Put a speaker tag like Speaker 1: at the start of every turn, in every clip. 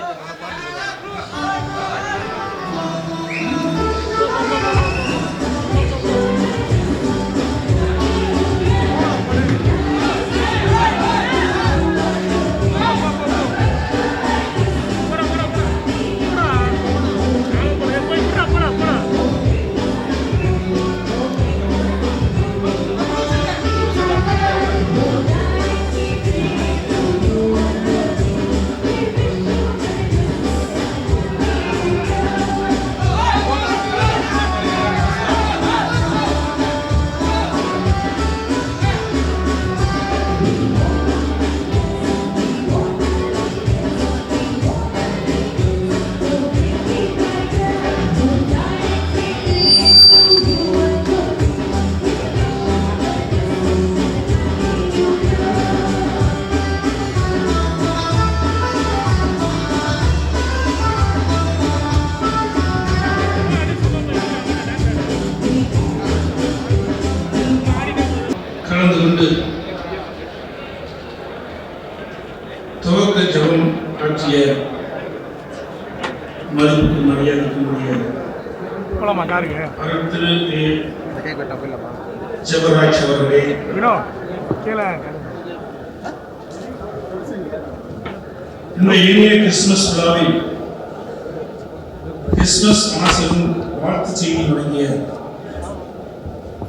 Speaker 1: Thank you.
Speaker 2: போலாமா காருக்கு
Speaker 1: அவர்களே
Speaker 2: கீழே.
Speaker 1: இந்த இனிய கிறிஸ்துமஸ் விழாவில் கிறிஸ்துமஸ் ஆசிரும் வாழ்த்து செய்தி வழங்கிய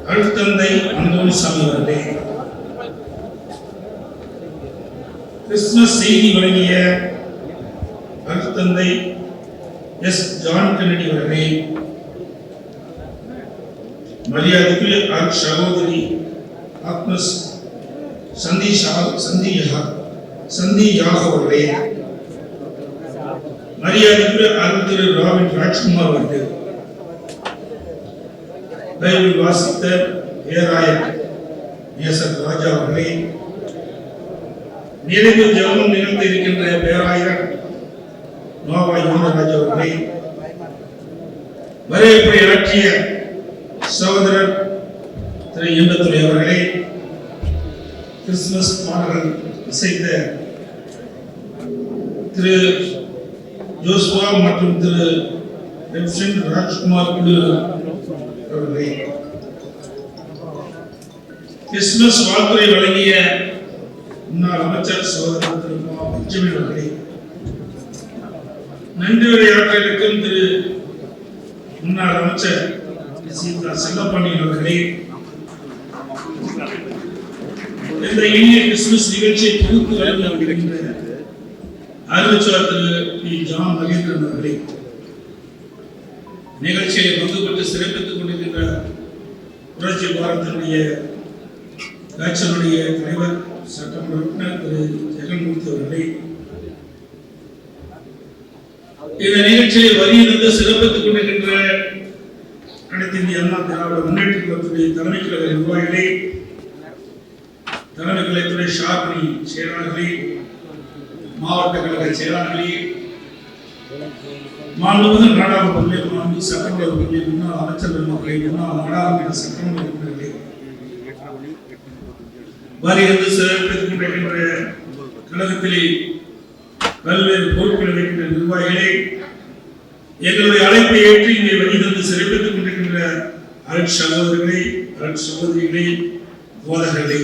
Speaker 1: அழுத்தந்தை அந்தோனிசாமி அவர்களே கிறிஸ்துமஸ் செய்தி வழங்கிய அழுத்தந்தை எஸ் ஜான் கென்னடி அவர்களே மரியாதைக்குரிய அருட் சகோதரி ஆத்மஸ் சந்தி ஷா சந்தி யா சந்தி யாகவ் அவர்களே மரியாதைக்குரிய அருள் திரு ராபின் ராஜ்குமார் அவர்கள் பைபிள் வாசித்த பேராயர் நேசர் ராஜா அவர்களே நிறைவு ஜெபம் நிகழ்ந்து இருக்கின்ற பேராயர் நோவா யோனராஜா அவர்களே வரவேற்பை ஆற்றிய சகோதரர் திரு இன்பத்துறை அவர்களே கிறிஸ்துமஸ் பாடல்கள் இசைத்த திரு ஜோஸ்வா மற்றும் திரு ரெப்சன் ராஜ்குமார் குழு அவர்களே கிறிஸ்துமஸ் வாழ்த்துறை வழங்கிய முன்னாள் அமைச்சர் சகோதரர் திரு பெஞ்சமின் அவர்களே நன்றி உரையாற்ற இருக்கும் திரு முன்னாள் அமைச்சர் சீதா செல்லப்பண்ணியவர்களே இந்த இனிய கிறிஸ்துமஸ் நிகழ்ச்சியை தொகுத்து வழங்க வருகின்ற அறிவிச்சார் திரு பி. ஜான் மகேந்திரன் அவர்களே நிகழ்ச்சியை பங்கு பெற்று சிறப்பித்துக் கொண்டிருக்கின்ற புரட்சி பாரதத்தினுடைய கட்சியினுடைய தலைவர் சட்டமன்ற உறுப்பினர் திரு. ஜெகன்மூர்த்தி அவர்களே இந்த நிகழ்ச்சியை வரியிலிருந்து சிறப்பித்துக் கொண்டிருக்கின்ற அனைத்து இந்திய அண்ணா திராவிட முன்னேற்ற கழகத்துடைய தலைமை கழக நிர்வாகிகளே தலைமை கழகத்துடைய ஷார்பணி செயலாளர்களே மாவட்ட கழக செயலாளர்களே மாண்புமிகு நாடாளுமன்ற மாண்பு சட்டமன்ற உறுப்பினர் முன்னாள் அமைச்சர்கள் மக்களை முன்னாள் நாடாளுமன்ற சட்டமன்ற உறுப்பினர்களே வருகிறது சிறப்பித்துக் கழகத்திலே பல்வேறு பொறுப்பில் வைக்கின்ற நிர்வாகிகளே எங்களுடைய அழைப்பை ஏற்று சிறப்பித்துக் கொண்டிருக்கின்ற சகோதரர்களே அருண் சகோதரிகளே போதகர்களே.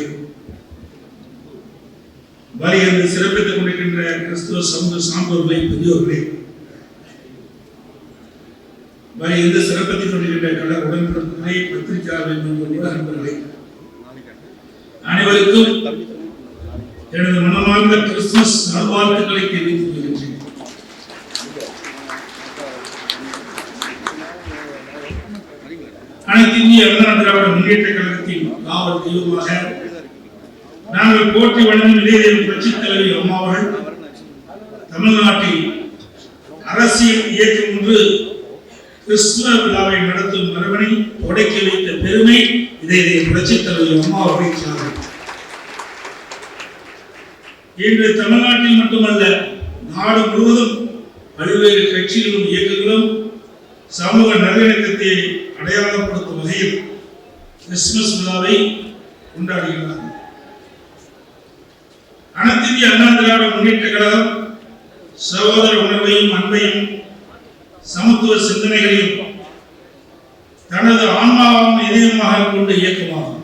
Speaker 1: என்று சிறப்பித்துக் கொண்டிருக்கின்ற கிறிஸ்துவ சமூக சான்றோர்களே பெரியோர்களே. வருகிறது சிறப்பித்துக் கொண்டிருக்கின்ற கல உடன்பிறப்புகளே பத்திரிகையாளர்கள் மற்றும் அனைவருக்கும் எனது மனமார்ந்த கிறிஸ்துமஸ் நல்வாழ்த்துக்களை தெரிவித்துக் கொள்கின்றேன் அனைத்து இந்திய அண்ணா திராவிட முன்னேற்ற கழகத்தின் காவல் தெய்வமாக நாங்கள் போற்றி வழங்கும் இளைஞர் புரட்சித் தலைவி அம்மா அவர்கள் தமிழ்நாட்டில் அரசியல் இயக்கம் ஒன்று கிறிஸ்துவ விழாவை நடத்தும் மரபணை தொடக்கி வைத்த பெருமை இதை புரட்சித் தலைவி அம்மா அவர்கள் சாரும் இன்று தமிழ்நாட்டில் மட்டுமல்ல நாடு முழுவதும் பல்வேறு கட்சிகளும் இயக்கங்களும் சமூக நல்லிணக்கத்தை அடையாளப்படுத்தும் வகையில் கிறிஸ்துமஸ் விழாவை கொண்டாடுகிறார்கள். அனைத்திந்திய அண்ணா திராவிட முன்னேற்ற கழகம் சகோதர உணர்வையும் அன்பையும் சமத்துவ சிந்தனைகளையும் தனது ஆன்மாவும் இதயமாக கொண்ட இயக்கமாகும்.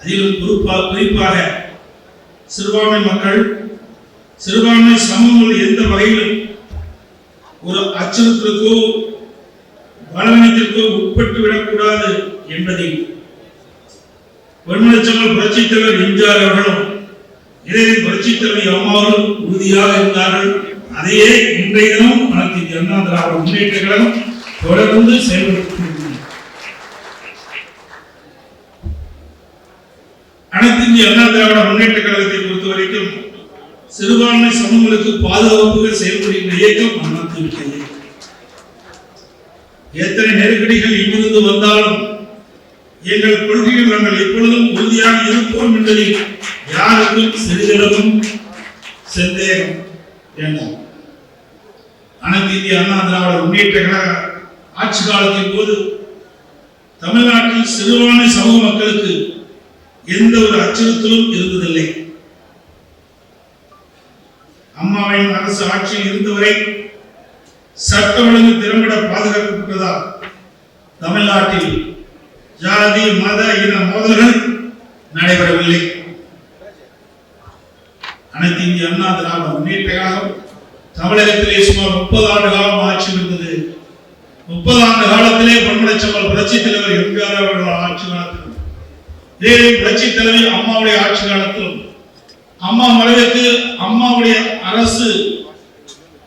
Speaker 1: அதிலும் குறிப்பாக குறிப்பாக சிறுபான்மை மக்கள் சிறுபான்மை சமூகங்கள் எந்த வகையிலும் ஒரு அச்சுறுத்தலுக்கோ பலவீனத்திற்கு உட்பட்டு விடக்கூடாது என்பதை பொன்மனச்சமல் புரட்சித் தலைவர் எம்ஜிஆர் அவர்களும் இளைஞர் புரட்சித் தலைவர் அம்மாவும் உறுதியாக இருந்தார்கள். அதையே இன்றைய தினம் அனைத்து அண்ணா திராவிட முன்னேற்ற கழகம் தொடர்ந்து செயல்படுத்தி அனைத்து இந்திய அண்ணா திராவிட முன்னேற்ற கழகத்தை பொறுத்த வரைக்கும் சிறுபான்மை சமூகங்களுக்கு பாதுகாப்புகள் செயல்படுகின்ற இயக்கம் அதிமுக எத்தனை நெருக்கடிகள் இங்கிருந்து வந்தாலும் எங்கள் கொள்கையில் நாங்கள் எப்பொழுதும் உறுதியாக இருப்போம் என்பதில் யாருக்கும் சிறிதளவும் சந்தேகம் வேண்டாம். அனைத்து இந்திய அண்ணா திராவிட முன்னேற்ற கழக ஆட்சி காலத்தின் போது தமிழ்நாட்டில் சிறுபான்மை சமூக மக்களுக்கு எந்த ஒரு அச்சுறுத்தலும் இருந்ததில்லை. அம்மாவின் அரசு ஆட்சியில் இருந்தவரை சட்ட ஒழுங்கு திறம்பட பாதுகாக்கப்பட்டதால் தமிழ்நாட்டில் ஜாதி மத இன மோதல்கள் நடைபெறவில்லை. அனைத்து இந்திய அண்ணா திராவிட முன்னேற்ற கழகம் தமிழகத்திலே சுமார் முப்பது ஆண்டு காலம் ஆட்சி இருந்தது முப்பது ஆண்டு காலத்திலே பொன்மலைச்சம்பல் புரட்சி தலைவர் எம்ஜிஆர் அவர்கள் ஆட்சி காலத்திலும் இதே புரட்சி தலைவி அம்மாவுடைய ஆட்சி காலத்திலும் அம்மா மறைவுக்கு அம்மாவுடைய அரசு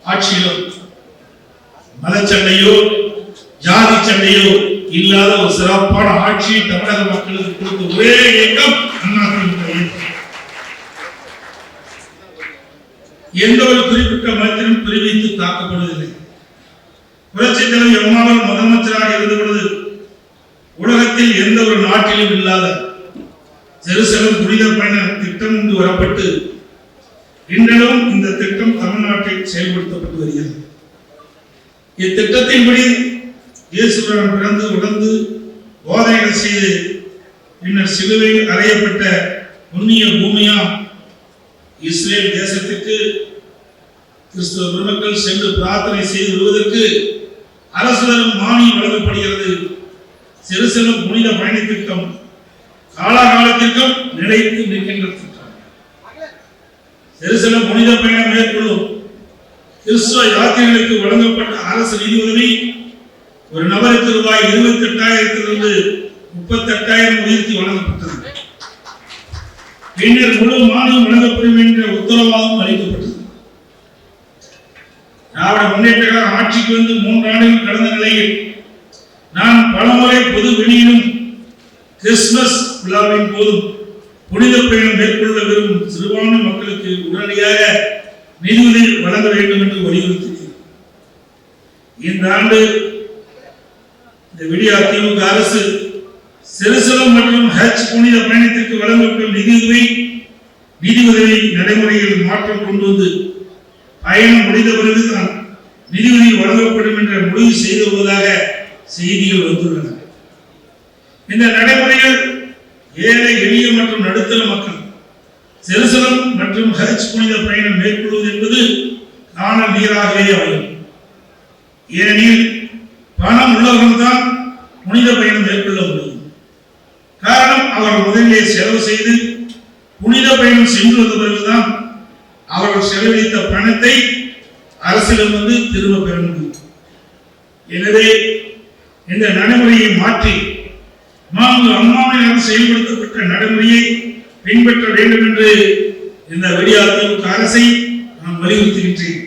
Speaker 1: ஆட்சியிலும் சண்டையோ ஜாதி சண்டையோ இல்லாத ஒரு சிறப்பான ஆட்சியை தமிழக மக்களுக்கு கொடுத்த ஒரே இயக்கம் அதிமுக எந்த ஒரு குறிப்பிட்ட மதத்திலும் பிரிவித்து தாக்கப்படுவதில்லை. புரட்சி தலைவர் எம்மாவல் முதலமைச்சராக இருந்த பொழுது உலகத்தில் எந்த ஒரு நாட்டிலும் இல்லாத ஜெருசலம் புனித பயண திட்டம் கொண்டு வரப்பட்டு இன்றளவும் இந்த திட்டம் தமிழ்நாட்டில் செயல்படுத்தப்பட்டு வருகிறது. இத்திட்டத்தின்படி இயேசுடன் பிறந்து உடந்து போதைகள் செய்து பின்னர் சிலுவையில் அறையப்பட்ட புண்ணிய பூமியாம் இஸ்ரேல் தேசத்திற்கு கிறிஸ்துவ பெருமக்கள் சென்று பிரார்த்தனை செய்து வருவதற்கு அரசுடன் மானியம் வழங்கப்படுகிறது. சிறுசெல்லும் புனித பயண திட்டம் காலாகாலத்திற்கும் நிலைத்து நிற்கின்ற திட்டம். சிறுசெல்லும் புனித பயணம் மேற்கொள்ளும் கிறிஸ்துவ யாத்திரைகளுக்கு வழங்கப்பட்ட அரசு நிதி உதவி ஒரு நபருக்கு ரூபாய் இருபத்தி எட்டாயிரத்திலிருந்து முப்பத்தி எட்டாயிரம் உயர்த்தி வழங்கப்பட்டது. பின்னர் முழு மானியம் வழங்கப்படும் என்ற உத்தரவாதம் அளிக்கப்பட்டது. திராவிட முன்னேற்ற ஆட்சிக்கு வந்து மூன்று ஆண்டுகள் கடந்த நிலையில் நான் பலமுறை பொது வெளியிலும் கிறிஸ்துமஸ் விழாவின் போதும் புனித பயணம் மேற்கொள்ள விரும்பும் சிறுபான்மை மக்களுக்கு உடனடியாக நிதியுதவி வழங்க வேண்டும் என்று வலியுறுத்தினேன். இந்த ஆண்டு இந்த விடியா திமுக அரசு செருசலம் மற்றும் ஹஜ் புனித பயணத்திற்கு வழங்கப்படும் நிதியுதவி நிதி உதவி நடைமுறையில் மாற்றம் கொண்டு வந்து பயணம் முடிந்த பிறகுதான் நிதியுதவி வழங்கப்படும் என்ற முடிவு செய்து வருவதாக செய்திகள் வந்துள்ளன. இந்த நடைமுறைகள் ஏழை எளிய மற்றும் நடுத்தர மக்கள் செருசலம் மற்றும் ஹஜ் புனித பயணம் மேற்கொள்வது என்பது காணல் நீராகவே அமையும். ஏனெனில் பணம் உள்ளவர்கள்தான் புனித பயணம் மேற்கொள்ள முடியும். காரணம் அவர் முதலிலே செலவு செய்து புனித பயணம் சென்று வந்த பிறகுதான் அவர்கள் செலவழித்த பணத்தை அரசிடம் வந்து திரும்ப பெற முடியும். எனவே இந்த நடைமுறையை மாற்றி மாண்பு அம்மாவினால் செயல்படுத்தப்பட்ட நடைமுறையை பின்பற்ற வேண்டும் என்று இந்த விடியா அரசை நான் வலியுறுத்துகின்றேன்.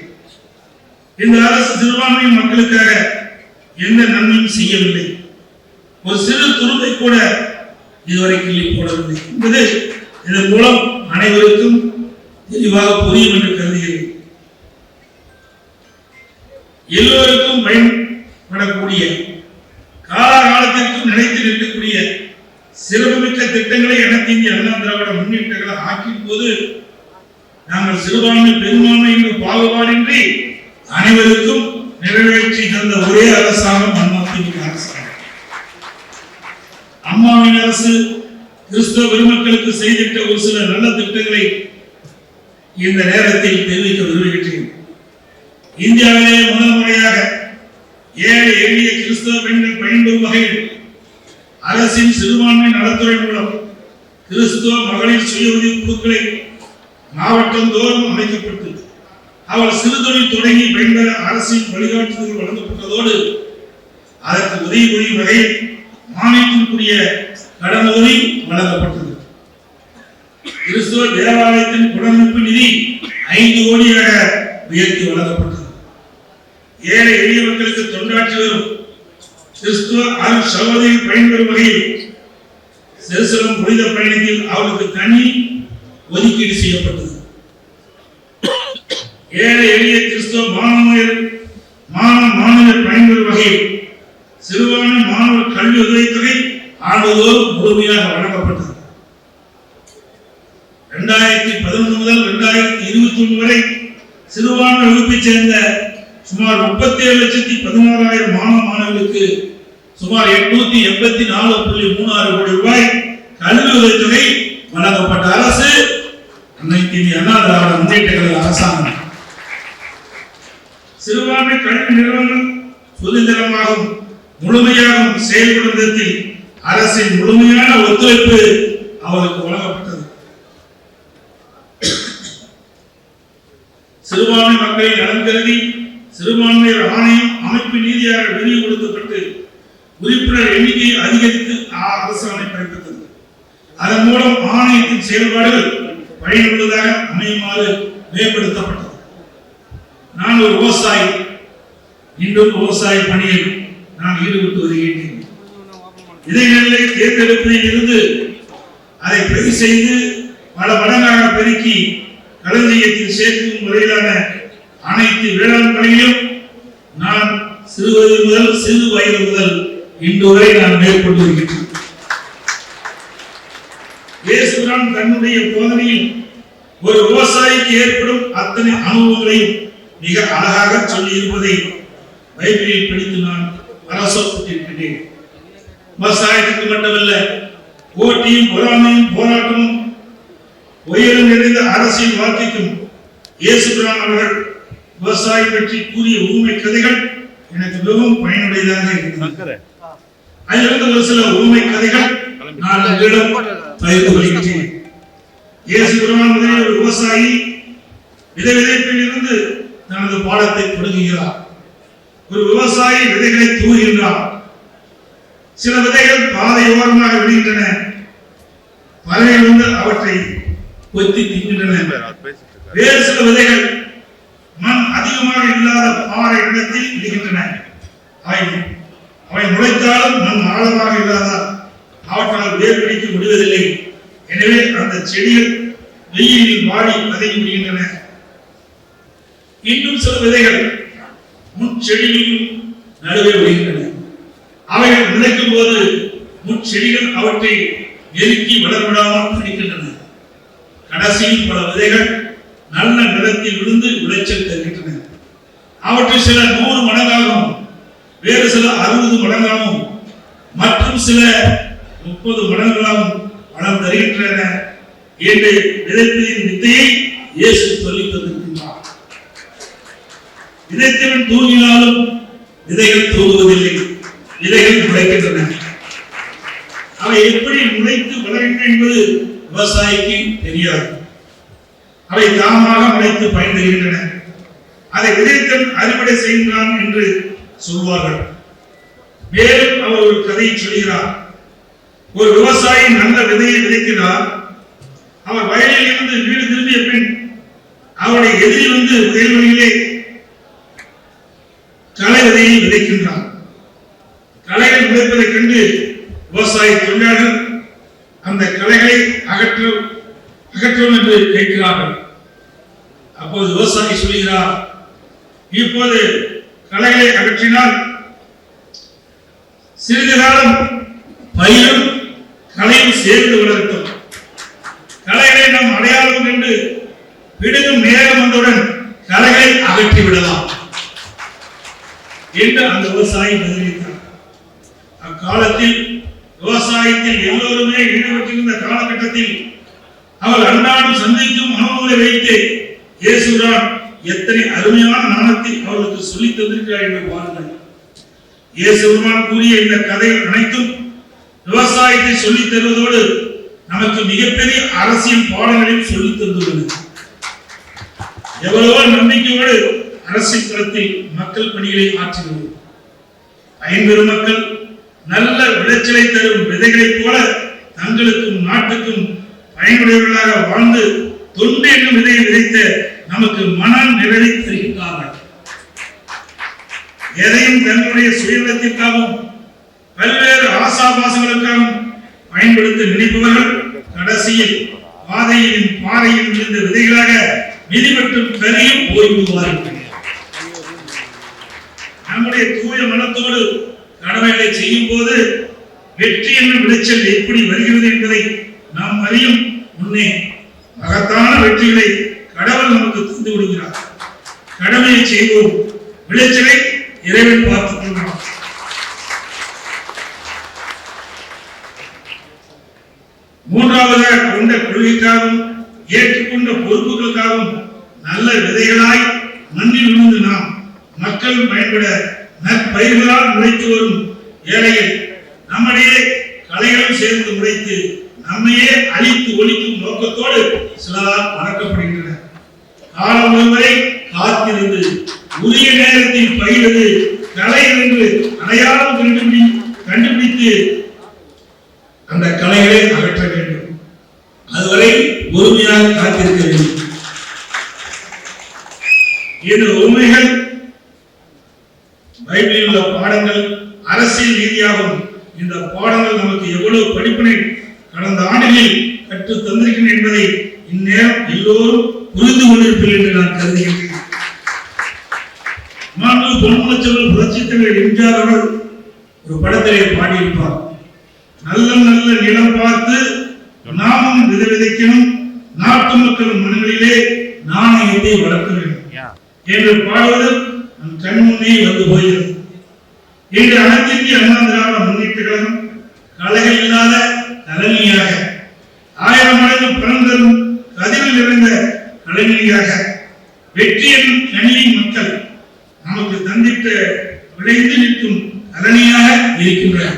Speaker 1: இந்த அரசு சிறுபான்மை மக்களுக்காக எந்த நன்மையும் செய்யவில்லை. ஒரு சிறு துரும்பை கூட இதுவரை கிள்ளி போடவில்லை என்பது இதன் மூலம் அனைவருக்கும் தெளிவாக புரியும் என்று கருதுகிறேன். எல்லோருக்கும் பயன்படக்கூடிய காலகாலத்திற்கும் நினைத்த சிறப்புமிக்க திட்டங்களை அனைத்து இந்திய அண்ணா திராவிட முன்னேற்றங்களை ஆக்கும் போது நாங்கள் சிறுபான்மை பெரும்பான்மை என்று பாகுபாடின்றி அனைவருக்கும் நிறைவேற்றி தந்த ஒரே அரசாங்கம் அதிமுக அரசாங்கம். அம்மாவின் அரசு கிறிஸ்தவ பெருமக்களுக்கு செய்திட்ட ஒரு சில நல்ல திட்டங்களை இந்த நேரத்தில் தெரிவிக்க விரும்புகின்றேன். இந்தியாவிலே முதல் முறையாக ஏழை எளிய கிறிஸ்தவ பெண்கள் பயன்பெறும் வகையில் அரசின் சிறுபான்மை நலத்துறை மூலம் கிறிஸ்துவ மகளிர் சுய உதவி குழுக்களை மாவட்டம் தோறும் அமைக்கப்பட்டு அவள் சிறுதொழில் தொடங்கி பயன்பெற அரசின் வழிகாட்டுதல் வழங்கப்பட்டதோடு அதற்கு உதவி புரியும் வகையில் மானியத்திற்குரிய கடன் உதவி வழங்கப்பட்டது. கிறிஸ்துவ தேவாலயத்தின் புனரமைப்பு நிதி ஐந்து கோடியாக உயர்த்தி வழங்கப்பட்டது. ஏழை எளிய மக்களுக்கு தொண்டாற்றி வரும் கிறிஸ்துவ அருள் சகோதரிகள் பயன்பெறும் வகையில் செருசலம் புனித பயணத்தில் அவளுக்கு தனி ஒதுக்கீடு செய்யப்பட்டது. ஏழை எளிய கிறிஸ்துவ மாணவர் மாணவ மாணவர் பயன்பெறும் வகையில் சிறுவான மாணவர் கல்வி உதவித்தொகை ஆண்டுதோறும் முழுமையாக வழங்கப்பட்டது. இரண்டாயிரத்தி பதினொன்று முதல் இரண்டாயிரத்தி இருபத்தி ஒன்று வரை சிறுபான்மை வகுப்பைச் சேர்ந்த சுமார் முப்பத்தி ஏழு லட்சத்தி பதினாறாயிரம் மாணவ மாணவர்களுக்கு சுமார் எட்நூத்தி எண்பத்தி நாலு புள்ளி மூணு ஆறு கோடி ரூபாய் கல்வி உதவித்தொகை வழங்கப்பட்ட அரசு அன்னைக்கு அண்ணா திராவிட முன்னேற்ற கழக அரசாங்கம். சிறுபான்மை கல்வி நிறுவனம் சுதந்திரமாகவும் முழுமையாகவும் செயல்படும் விதத்தில் அரசின் முழுமையான ஒத்துழைப்பு அவருக்கு வழங்கப்பட்டது. சிறுபான்மை மக்களின் நலன் கருதி சிறுபான்மையர் ஆணையம் அமைப்பு நீதியாக விரிவுபடுத்தப்பட்டு உறுப்பினர் எண்ணிக்கையை அதிகரித்து ஆ- அரசாணை பிறப்பித்தது. அதன் மூலம் ஆணையத்தின் செயல்பாடுகள் பயனுள்ளதாக அமையுமாறு மேம்படுத்தப்பட்டது. நான் ஒரு விவசாயி. இன்றும் விவசாய பணியில் நான் ஈடுபட்டு வருகின்றேன். இடைநிலை தேர்ந்தெடுப்பதில் இருந்து அதை பதிவு செய்து பல மடங்காக பெருக்கி களஞ்சியத்தில் சேர்க்கும் முறையிலான அனைத்து வேளாண் பணிகளையும் நான் சிறுவயது முதல் சிறு வயது முதல் இன்று வரை நான் மேற்கொண்டு வருகின்றேன் இயேசுதான் தன்னுடைய போதனையில் ஒரு விவசாயிக்கு ஏற்படும் அத்தனை அனுபவங்களையும் மிக அழகாக சொல்லி இருப்பதை பைபிளில் படித்து நான் அரசப்பட்டிருக்கிறேன் விவசாயத்துக்கு மட்டுமல்ல போட்டியும் பொறாமையும் போராட்டமும் உயரம் நிறைந்த அரசியல் வாழ்க்கைக்கும் இயேசுபிரான் அவர்கள் விவசாயம் பற்றி கூறிய ஊமை கதைகள் எனக்கு மிகவும் பயனுடையதாக இருந்தது. அதிலிருந்து ஒரு சில ஊமை கதைகள் நான் உங்களிடம் பகிர்ந்து கொள்கின்றேன். முதலில் ஒரு விவசாயி விதை விதைப்பில் இருந்து தனது பாடத்தை தொடங்குகிறார். ஒரு விவசாயி விதைகளை தூவுகின்றார். சில விதைகள் பாதையோரமாக விடுகின்றன பறவைகள் வந்து அவற்றை கொத்தி தின்கின்றன. வேறு சில விதைகள் அதிகமாக இல்லாத பாறை இடத்தில் விடுகின்றன அவை அவை முளைத்தாலும் ஆழமாக இல்லாதால் அவற்றால் வேர் பிடிக்க முடிவதில்லை. எனவே அந்த செடிகள் வெயிலில் வாடி பதவி விடுகின்றன. இன்னும் சில விதைகள் முட்செடியில் நடுவே விடுகின்றன. அவைகள் விதைக்கும் போது முச்செடிகள் அவற்றை நெருக்கி வளர்விடாமல் பிடிக்கின்றன. கடைசியில் பல விதைகள் நல்ல நிலத்தில் விழுந்து விளைச்சல் தருகின்றன. அவற்றில் சில நூறு மடங்காகவும் வேறு சில அறுபது மடங்காகவும் மற்றும் சில முப்பது மடங்களாகவும் வளம் தருகின்றன. என்று விதைப்பதின் வித்தையை இயேசு சொல்லித் தந்திருக்கின்றார். விதைத்தவன் தூங்கினாலும் விதைகள் தூங்குவதில்லை விதைகள் முளைக்கின்றன. அவை எப்படி முளைத்து வளர்கின்றன என்பது விவசாயிக்கு தெரியாது. அவை தாமாக முளைத்து பயன்படுகின்றன அதை விதைத்தன் அறுவடை செய்கின்றான் என்று சொல்வார்கள். மேலும் அவர் ஒரு கதையை சொல்கிறார். ஒரு விவசாயி நல்ல விதையை விதைக்கிறார். அவர் வயலில் இருந்து வீடு திரும்பிய பின் அவருடைய எதிரில் வந்து வயல்வெளியிலே களை விதையை விதைக்கின்றார் களைகள் விதைப்பதைக் கண்டு விவசாயி தொழிலாளர்கள் அந்த களைகளை அகற்ற அகற்றும் என்று கேட்கிறார்கள். அப்போது விவசாயி சொல்கிறார் இப்போது களைகளை அகற்றினால் சிறிது காலம் பயிரும் களையும் சேர்ந்து வளர்க்கும். களைகளை நாம் அடையாளம் என்று விடுகும் நேரம் வந்தவுடன் களைகளை அகற்றி விடலாம் என்று அந்த விவசாயி பதிலளித்தார். அக்காலத்தில் விவசாயத்தில் எல்லோருமே ஈடுபட்டிருந்த காலகட்டத்தில் அவர் அன்றாடம் சந்திக்கும் மனமுறை வைத்து இயேசுதான் எத்தனை அருமையான நாணத்தை அவளுக்கு சொல்லி சொல்லித் தந்திருக்கிறார் என்று பாருங்கள். இயேசுமான் கூறிய இந்த கதை அனைத்தும் விவசாயத்தை சொல்லித் தருவதோடு நமக்கு மிகப்பெரிய அரசியல் பாடங்களையும் சொல்லித் தந்துள்ளது. எவ்வளவோ நம்பிக்கையோடு அரசியல் களத்தில் மக்கள் பணிகளை ஆற்றுகிறது ஐம்பெரும் மக்கள் நல்ல விளைச்சலை தரும் விதைகளைப் போல தங்களுக்கும் நாட்டுக்கும் பயனுடையவர்களாக வாழ்ந்து தொண்டு என்னும் விதையை விதைத்த நமக்கு மனம் நிறைவை தருகின்றார்கள். எதையும் தன்னுடைய சுயநலத்திற்காகவும் பல்வேறு ஆசாபாசங்களுக்காகவும் பயன்படுத்த நினைப்பவர்கள் கடைசியில் பாதையின் பாறையில் விழுந்த விதைகளாக மிதிபட்டும் கரியும் போய்விடுவார்கள். நம்முடைய தூய மனத்தோடு கடமைகளை செய்யும் போது வெற்றி என்னும் விளைச்சல் எப்படி வருகிறது என்பதை நாம் அறியும் முன்னே மகத்தான வெற்றிகளை கடவுள் நமக்கு தந்து விடுகிறார் கடமையை செய்வோம். விளைச்சலை இறைவன் பார்த்துக் கொள்கிறான் மூன்றாவதாக கொண்ட கொள்கைக்காகவும் ஏற்றுக்கொண்ட பொறுப்புகளுக்காகவும் நல்ல விதைகளாய் மண்ணில் விழுந்து நாம் மக்கள் பயன்பட நற்பயிர்களால் முளைத்து வரும் வேளையில் நம்முடைய கலைகளும் சேர்ந்து முளைத்து நம்மையே அழித்து ஒழிக்கும் நோக்கத்தோடு சிலரால் மறக்கப்படுகின்றன காலம் ஒருவரை காத்திருந்து உரிய நேரத்தில் பயிரது கலை என்று அடையாளம் கண்டுபிடி கண்டுபிடித்து அந்த கலைகளை அகற்ற வேண்டும். அதுவரை பொறுமையாக காத்திருக்க வேண்டும். இந்த உண்மைகள் பைபிளில் உள்ள பாடங்கள் அரசியல் ரீதியாகவும் இந்த பாடங்கள் நமக்கு எவ்வளவு படிப்பினை கடந்த ஆண்டுகளில் கற்றுத் தந்திருக்கின்றன என்பதை இந்நேரம் எல்லோரும் புரிந்து கொண்டிருப்பீர்கள் என்று நான் கருதுகின்றேன். மாண்பு பொன்முளச்செல்வன் புரட்சித் தலைவர் எம்ஜிஆர் அவர்கள் ஒரு படத்திலே பாடியிருப்பார். நல்ல நல்ல நிலம் பார்த்து நாமும் விதை விதைக்கணும் நாட்டு மக்கள் மனங்களிலே நாணயத்தை வளர்க்க வேண்டும் என்று பாடுவது நம் கண் வந்து போகிறது. இன்று அனைத்து இந்திய அண்ணா திராவிட முன்னேற்ற கழகம் கலைகள் இல்லாத ஆயிரம் பிறந்ததும் கதிரில் இருந்த கலைஞியாக வெற்றியின் கணியின் மக்கள் நமக்கு தந்திட்ட விளைந்து நிற்கும் கலனியாக இருக்கின்றார்.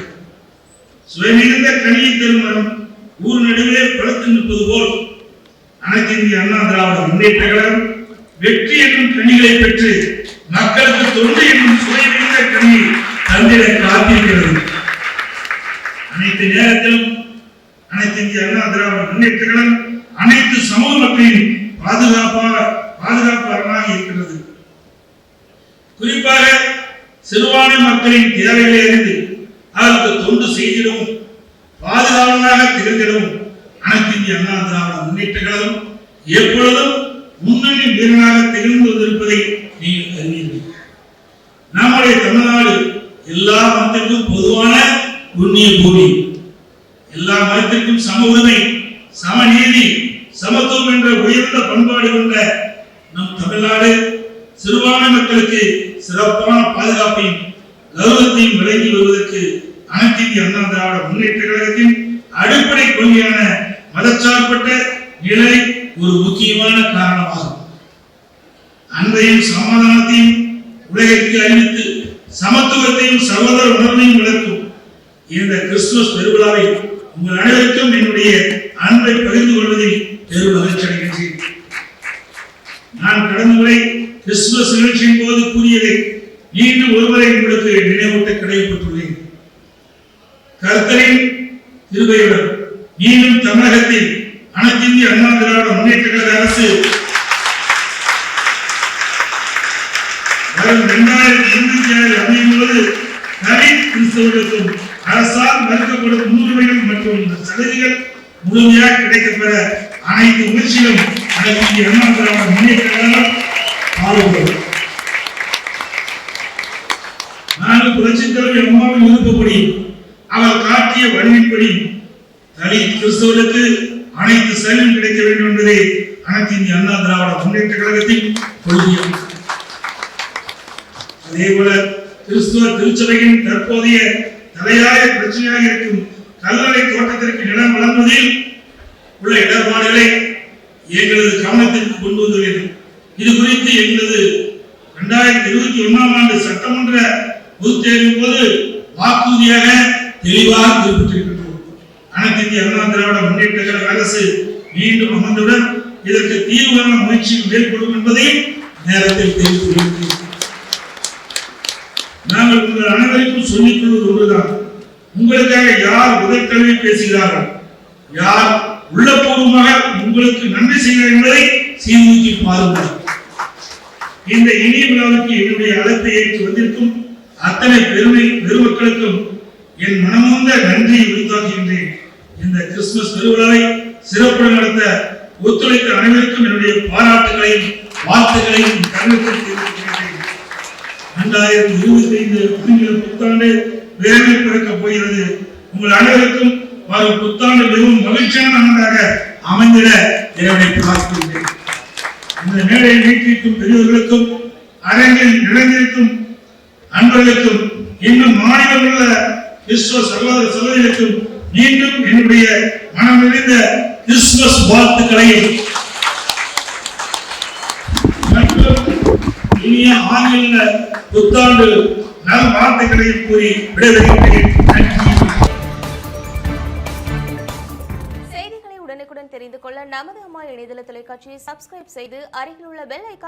Speaker 1: சுயமிகுந்த கணியை திருமணம் ஊர் நடுவே பழுத்து நிற்பது போல் அனைத்து இந்திய அண்ணா திராவிட முன்னேற்ற கழகம் வெற்றி என்னும் கணிகளை பெற்று மக்களுக்கு தொண்டு என்னும் சுயமிகுந்த கணியை தந்திட காத்திருக்கிறது. அனைத்து நேரத்திலும் அனைத்து இந்திய அண்ணா திராவிட முன்னேற்ற கழகம் அனைத்து சமூக மக்களின் பாதுகாப்பாக பாதுகாப்பு இருக்கிறது. குறிப்பாக சிறுபான்மை மக்களின் தேவைகளை அறிந்து அதற்கு தொண்டு செய்திடவும் பாதுகாவலனாக திகழ்ந்திடவும் அனைத்து இந்திய அண்ணா திராவிட முன்னேற்ற கழகம் எப்பொழுதும் முன்னணி வீரனாக திகழ்ந்து வந்திருப்பதை நீங்கள் அறிவீர்கள் நம்முடைய தமிழ்நாடு எல்லா மதத்திற்கும் பொதுவான புண்ணிய பூமி எல்லா மதத்திற்கும் சம உரிமை சமநீதி சமத்துவம் என்ற உயர்ந்த பண்பாடு கொண்ட நம் தமிழ்நாடு சிறுபான்மை மக்களுக்கு சிறப்பான பாதுகாப்பையும் கௌரவத்தையும் வழங்கி வருவதற்கு அனைத்து இந்திய அண்ணா திராவிட முன்னேற்ற கழகத்தின் அடிப்படை கொள்கையான மதச்சார்பற்ற நிலை ஒரு முக்கியமான காரணமாகும் அன்பையும் சமாதானத்தையும் உலகிற்கு அறிவித்து சமூகத்தையும் சகோதர உணர்வையும் விளக்கும். இந்த கிறிஸ்துமஸ் பெருவிழாவை உங்கள் அனைவருக்கும் என்னுடைய அன்பை பகிர்ந்து கொள்வதில் பெரும் மகிழ்ச்சி அடைகின்றேன். நான் கடந்த முறை கிறிஸ்துமஸ் நிகழ்ச்சியின் போது கூறியதை மீண்டும் ஒருமுறை உங்களுக்கு நினைவூட்ட கிடைக்கப்பட்டுள்ளேன் கர்த்தரின் திருவையுடன் மீண்டும் தமிழகத்தில் அனைத்திந்திய அண்ணா திராவிட முன்னேற்ற கழக அரசு வரும் இரண்டாயிரத்தி இருபத்தி ஆறு அமையும் போது தனி அரசால் மறுக்கப்படும் முன்னுரிமைகள் மற்றும் சலுகைகள் முழுமையாக கிடைக்கப்பெற அனைத்து முயற்சிகளும் அதற்கு அண்ணா திராவிட முன்னேற்ற கழகம் நாங்கள் புரட்சித் அம்மாவின் விருப்பப்படி அவர் காட்டிய வழிமைப்படி தனி கிறிஸ்தவர்களுக்கு அனைத்து செல்வம் கிடைக்க வேண்டும் என்பதே அனைத்து இந்திய அண்ணா திராவிட முன்னேற்ற கழகத்தின் கொள்கையாகும் அதேபோல கிறிஸ்துவ திருச்சபையின் தற்போதைய தலையாய பிரச்சனையாக இருக்கும் கல்லறை தோட்டத்திற்கு நிலம் வழங்குவதில் உள்ள இடர்பாடுகளை எங்களது கவனத்திற்கு கொண்டு வந்துள்ளது இது குறித்து எங்களது இரண்டாயிரத்தி இருபத்தி இருபத்தி ஒண்ணாம் ஆண்டு சட்டமன்ற பொதுத் தேர்வின் போது வாக்குறுதியாக தெளிவாக குறிப்பிட்டிருக்கின்றோம். அனைத்து இந்திய அண்ணா திராவிட முன்னேற்ற கழக அரசு மீண்டும் அமர்ந்தவுடன் இதற்கு தீவிரமான முயற்சி மேற்கொள்ளும் என்பதையும் நேரத்தில் தெரிவித்துள்ளது நாங்கள் உங்கள் அனைவருக்கும் சொல்லிக் கொள்வது ஒன்றுதான். உங்களுக்காக யார் உதவி பேசுகிறார்கள்? யார் உள்ளபூர்வமாக உங்களுக்கு நன்றி செய்கிறார் என்பதை சீர்தூக்கி பாருங்கள். இந்த இனிய விழாவுக்கு என்னுடைய அழைப்பை ஏற்று வந்திருக்கும் அத்தனை பெருமை பெருமக்களுக்கும் என் மனமுந்த நன்றியை உரித்தாக்குகின்றேன். இந்த கிறிஸ்துமஸ் திருவிழாவை சிறப்புடன் நடத்த ஒத்துழைத்த அனைவருக்கும் என்னுடைய பாராட்டுகளையும் வாழ்த்துக்களையும் கருத்து இரண்டாயிரத்தி இருபத்தி ஐந்து ஆங்கில புத்தாண்டு விரைவில் பிறக்கப் போகிறது. உங்கள் அனைவருக்கும் வரும் புத்தாண்டு மிகவும் மகிழ்ச்சியான ஆண்டாக அமைந்திட இறைவனை பிரார்த்திக்கின்றேன் இந்த மேடையை வீட்டிற்கும் பெரியவர்களுக்கும் அரங்கில் நிறைந்திருக்கும் அன்பர்களுக்கும் இன்னும் மாநிலம் உள்ள விஸ்வ சகோதர சகோதரிகளுக்கும் மீண்டும் என்னுடைய மனம் நிறைந்த கிறிஸ்துமஸ் வாழ்த்துக்களையும் மற்றும் இனிய ஆங்கில புத்தாண்டு நல் வார்த்தைகளையும் கூறி விடைபெறுகிறேன்.
Speaker 3: செய்திகளை உடனுக்குடன் தெரிந்து கொள்ள நமது அம்மா இணையதள தொலைக்காட்சியை சப்ஸ்கிரைப் செய்து அருகில் உள்ள பெல் ஐக்கான்